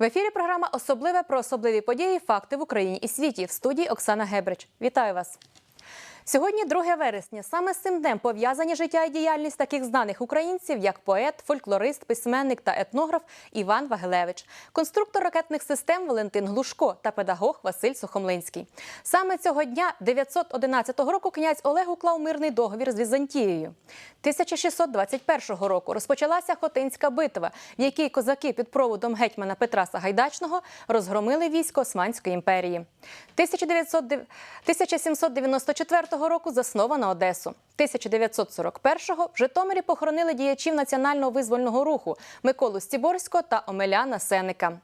В ефірі програма Особливе про особливі події, факти в Україні і світі в студії Оксана Гебрич. Вітаю вас. Сьогодні 2 вересня. Саме з цим днем пов'язані життя і діяльність таких знаних українців, як поет, фольклорист, письменник та етнограф Іван Вагелевич, конструктор ракетних систем Валентин Глушко та педагог Василь Сухомлинський. Саме цього дня 911 року князь Олег уклав мирний договір з Візантією. 1621 року розпочалася Хотинська битва, в якій козаки під проводом гетьмана Петра Сагайдачного розгромили військо Османської імперії. 1909 1794 року засновано Одесу. 1941-го в Житомирі похоронили діячів національного визвольного руху Миколу Стіборського та Омеляна Сеника.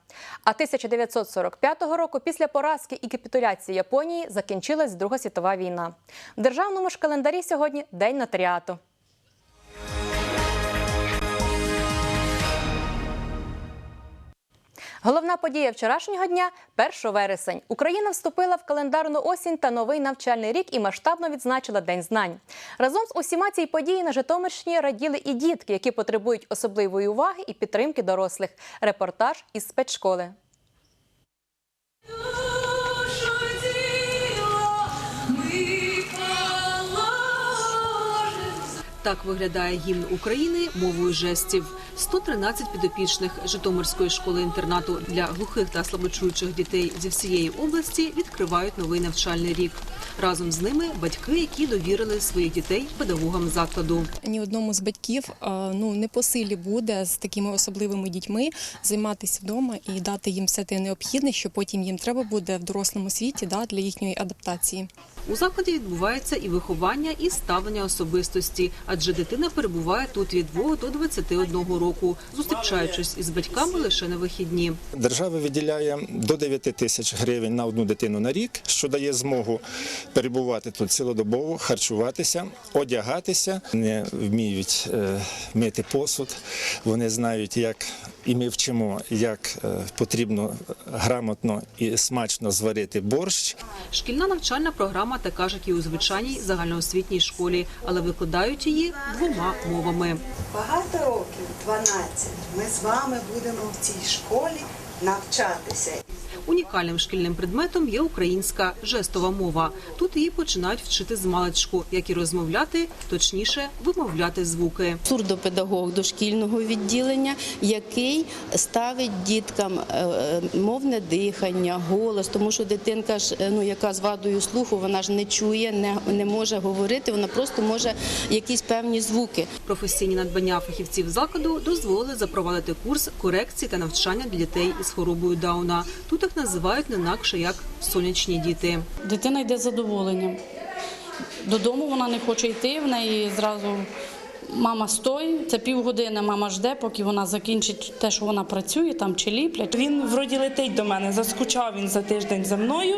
А 1945 року, після поразки і капітуляції Японії, закінчилась Друга світова війна. В державному ж календарі сьогодні День нотаріату. Головна подія вчорашнього дня 1 вересень. Україна вступила в календарну осінь та новий навчальний рік і масштабно відзначила День знань. Разом з усіма цій події на Житомирщині раділи і дітки, які потребують особливої уваги і підтримки дорослих. Репортаж із спецшколи. Так виглядає гімн України мовою жестів. 113 підопічних Житомирської школи-інтернату для глухих та слабочуючих дітей зі всієї області відкривають новий навчальний рік. Разом з ними батьки, які довірили своїх дітей педагогам закладу. ні одному з батьків ну не по силі буде з такими особливими дітьми займатися вдома і дати їм все те необхідне, що потім їм треба буде в дорослому світі да, для їхньої адаптації. У закладі відбувається і виховання, і ставлення особистості, адже дитина перебуває тут від 2 до 21 року, зустрічаючись із батьками лише на вихідні. Держава виділяє до 9 тисяч гривень на одну дитину на рік, що дає змогу перебувати тут цілодобово, харчуватися, одягатися. Вони вміють е, мити посуд, вони знають, як і ми вчимо, як е, потрібно грамотно і смачно зварити борщ. Шкільна навчальна програма така ж, як і у звичайній загальноосвітній школі, але викладають її двома мовами. Багато років, 12, ми з вами будемо в цій школі навчатися. Унікальним шкільним предметом є українська жестова мова. Тут її починають вчити з маличку, як і розмовляти, точніше вимовляти звуки. сурдопедагог дошкільного відділення, який ставить діткам е, е, мовне дихання, голос, тому що дитинка ж е, ну яка з вадою слуху, вона ж не чує, не, не може говорити, вона просто може якісь певні звуки. Професійні надбання фахівців закладу дозволили запровадити курс корекції та навчання для дітей із хворобою Дауна. Тут їх називають не інакше як сонячні діти. Дитина йде з задоволенням. Додому вона не хоче йти, в неї зразу мама стой, це півгодини мама жде, поки вона закінчить те, що вона працює, там чи ліплять. Він вроді летить до мене, заскучав він за тиждень за мною.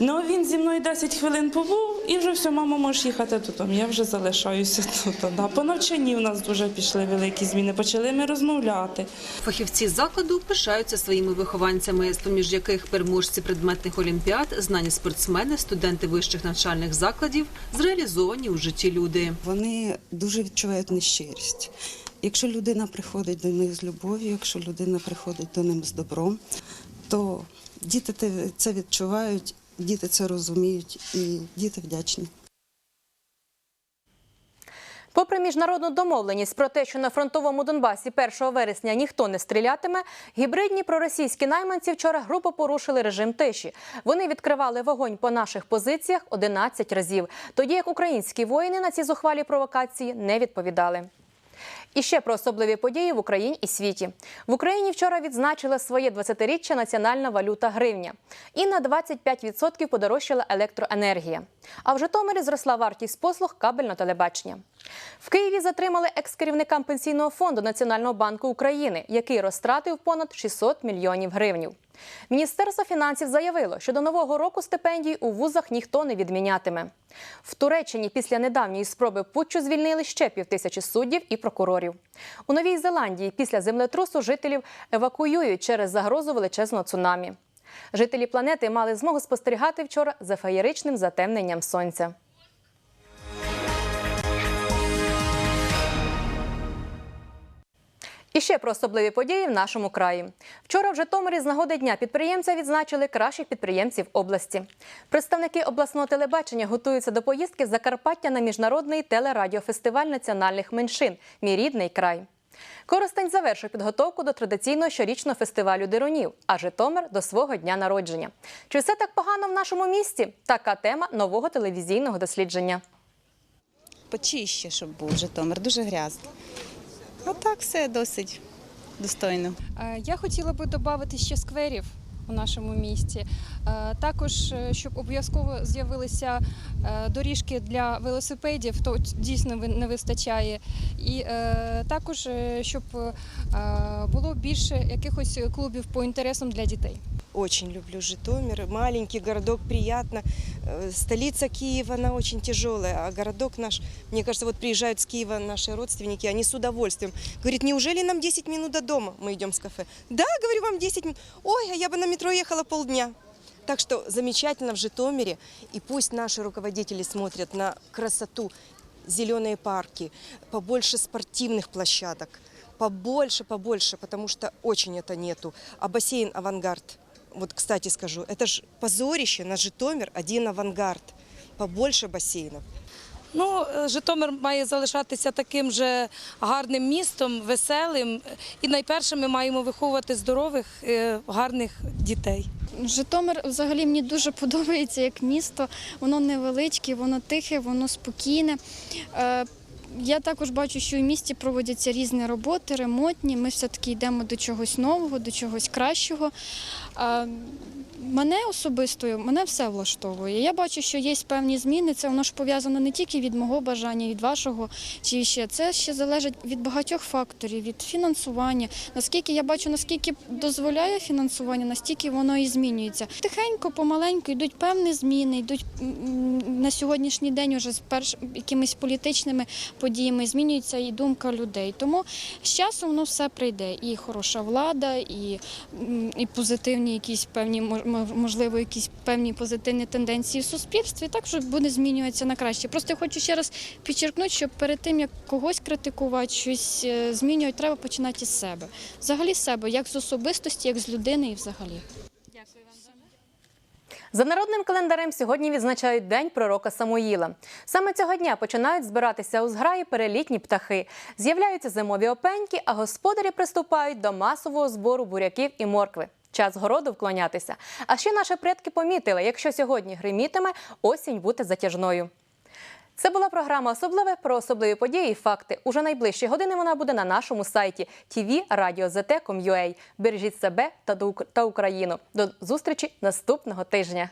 але він зі мною 10 хвилин побув і вже все, мама, можеш їхати додому. Я вже залишаюся тут. Да. По навчанні в нас дуже пішли великі зміни. Почали ми розмовляти. Фахівці закладу пишаються своїми вихованцями, з поміж яких переможці предметних олімпіад, знані спортсмени, студенти вищих навчальних закладів, зреалізовані у житті люди. Вони дуже відчувають нещирість. Якщо людина приходить до них з любов'ю, якщо людина приходить до них з добром, то діти це відчувають, діти це розуміють і діти вдячні. Попри міжнародну домовленість про те, що на фронтовому Донбасі 1 вересня ніхто не стрілятиме, гібридні проросійські найманці вчора грубо порушили режим тиші. Вони відкривали вогонь по наших позиціях 11 разів, тоді як українські воїни на ці зухвалі провокації не відповідали. І ще про особливі події в Україні і світі. В Україні вчора відзначила своє 20-річчя національна валюта гривня. І на 25% подорожчала електроенергія. А в Житомирі зросла вартість послуг кабельного телебачення. В Києві затримали екс-керівника пенсійного фонду Національного банку України, який розтратив понад 600 мільйонів гривнів. Міністерство фінансів заявило, що до нового року стипендій у вузах ніхто не відмінятиме. В Туреччині після недавньої спроби путчу звільнили ще півтисячі суддів і прокурорів. У Новій Зеландії після землетрусу жителів евакуюють через загрозу величезного цунамі. Жителі планети мали змогу спостерігати вчора за феєричним затемненням сонця. І ще про особливі події в нашому краї. Вчора в Житомирі з нагоди дня підприємця відзначили кращих підприємців області. Представники обласного телебачення готуються до поїздки в Закарпаття на міжнародний телерадіофестиваль національних меншин Мій рідний край. Коростень завершив підготовку до традиційного щорічного фестивалю дирунів, а Житомир до свого дня народження. Чи все так погано в нашому місті? Така тема нового телевізійного дослідження. почище, щоб був Житомир, дуже грязно. А так все досить достойно. Е, Я хотіла би додати ще скверів у нашому місті. Е, Також, е, щоб обов'язково з'явилися доріжки для велосипедів, то дійсно ви- не вистачає. І е, також, е, щоб е, було більше якихось клубів по інтересам для дітей. Очень люблю Житомир. Маленький городок, приятно. Э, Столица Киева, она очень тяжелая, а городок наш, мне кажется, вот приезжают с Киева наши родственники, они с удовольствием. Говорит, неужели нам 10 минут до дома? Мы идем с кафе. Да, говорю, вам 10 минут. Ой, а я бы на метро ехала полдня. Так что замечательно в Житомире. И пусть наши руководители смотрят на красоту, зеленые парки, побольше спортивных площадок, побольше, побольше, потому что очень это нету. А бассейн «Авангард», вот, кстати, скажу, это же позорище на Житомир, один «Авангард». Побольше бассейнов. Ну, е, Житомир має залишатися таким же гарним містом, веселим. І найперше ми маємо виховувати здорових, е, гарних дітей. Житомир взагалі мені дуже подобається як місто. Воно невеличке, воно тихе, воно спокійне. Я також бачу, що в місті проводяться різні роботи, ремонтні. Ми все-таки йдемо до чогось нового, до чогось кращого. Мене особисто мене все влаштовує. Я бачу, що є певні зміни. Це воно ж пов'язано не тільки від мого бажання, від вашого чи ще це ще залежить від багатьох факторів, від фінансування. Наскільки я бачу, наскільки дозволяє фінансування, настільки воно і змінюється. Тихенько, помаленьку йдуть певні зміни, йдуть на сьогоднішній день уже з перш якимись політичними подіями змінюється і думка людей. Тому з часом воно все прийде. І хороша влада, і, і позитивні якісь певні мож- мож- можливо, якісь певні позитивні тенденції в суспільстві. Також буде змінюватися на краще. Просто я хочу ще раз підчеркнути, що перед тим як когось критикувати, щось е, змінювати, треба починати з себе. Взагалі з себе, як з особистості, як з людини і взагалі. За народним календарем сьогодні відзначають День пророка Самуїла. Саме цього дня починають збиратися у зграї перелітні птахи. З'являються зимові опеньки, а господарі приступають до масового збору буряків і моркви. Час городу вклонятися. А ще наші предки помітили, якщо сьогодні гримітиме, осінь буде затяжною. Це була програма Особливе про особливі події і факти. Уже найближчі години вона буде на нашому сайті tvradio.zt.com.ua. Бережіть себе та Україну. До зустрічі наступного тижня.